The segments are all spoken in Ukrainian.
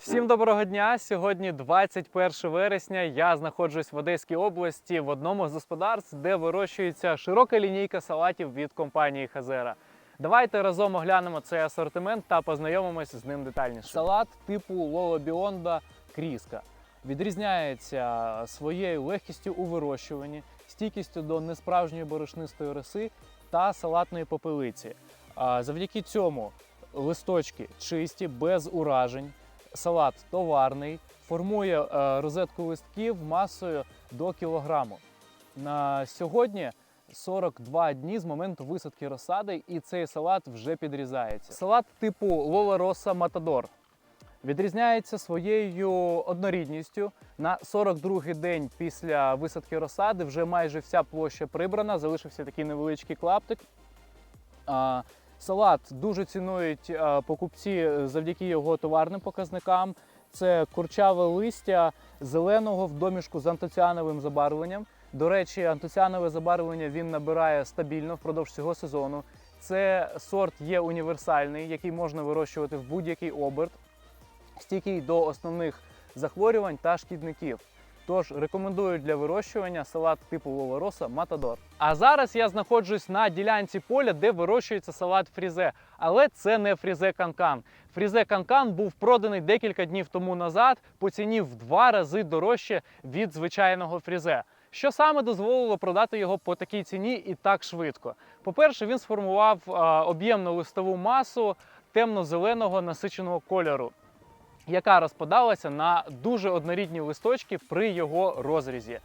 Всім доброго дня! Сьогодні 21 вересня. Я знаходжусь в Одеській області в одному з господарств, де вирощується широка лінійка салатів від компанії Хазера. Давайте разом оглянемо цей асортимент та познайомимося з ним детальніше. Салат типу Лоло Біонда Кріска відрізняється своєю легкістю у вирощуванні, стійкістю до несправжньої борошнистої роси та салатної попелиці. Завдяки цьому листочки чисті, без уражень. Салат товарний, формує е, розетку листків масою до кілограму. На сьогодні 42 дні з моменту висадки розсади, і цей салат вже підрізається. Салат типу Лола Роса Матадор відрізняється своєю однорідністю. На 42-й день після висадки розсади вже майже вся площа прибрана, залишився такий невеличкий клаптик. Салат дуже цінують покупці завдяки його товарним показникам. Це курчаве листя зеленого в домішку з антоціановим забарвленням. До речі, антоціанове забарвлення він набирає стабільно впродовж цього сезону. Це сорт є універсальний, який можна вирощувати в будь-який оберт, стійкий до основних захворювань та шкідників. Тож рекомендую для вирощування салат типу Лолороса Матадор. А зараз я знаходжусь на ділянці поля, де вирощується салат фрізе. Але це не фрізе канкан. Фрізе канкан був проданий декілька днів тому назад по ціні в два рази дорожче від звичайного фрізе. Що саме дозволило продати його по такій ціні і так швидко? По-перше, він сформував а, об'ємну листову масу темно-зеленого насиченого кольору яка розпадалася на дуже однорідні листочки при його розрізі.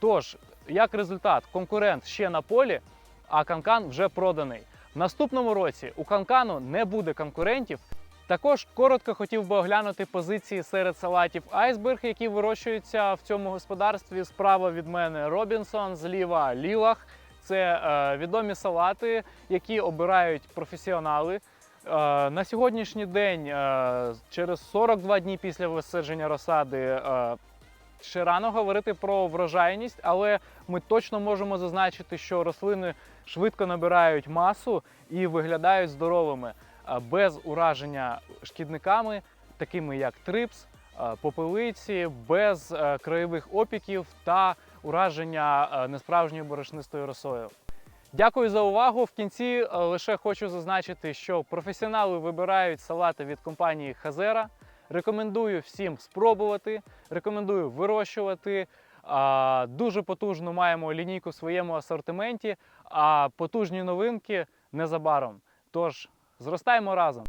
Тож, як результат, конкурент ще на полі, а канкан вже проданий. В наступному році у канкану не буде конкурентів. Також коротко хотів би оглянути позиції серед салатів айсберг, які вирощуються в цьому господарстві. Справа від мене Робінсон, зліва Лілах. Це е, відомі салати, які обирають професіонали. Е, На сьогоднішній день, е, через 42 дні після висадження розсади, е, ще рано говорити про врожайність, але ми точно можемо зазначити, що рослини швидко набирають масу і виглядають здоровими без ураження шкідниками, такими як трипс, попелиці, без краєвих опіків та ураження несправжньою борошнистою росою. Дякую за увагу. В кінці е, лише хочу зазначити, що професіонали вибирають салати від компанії Хазера. Рекомендую всім спробувати, рекомендую вирощувати. Дуже потужну маємо лінійку в своєму асортименті, а потужні новинки незабаром. Тож зростаємо разом.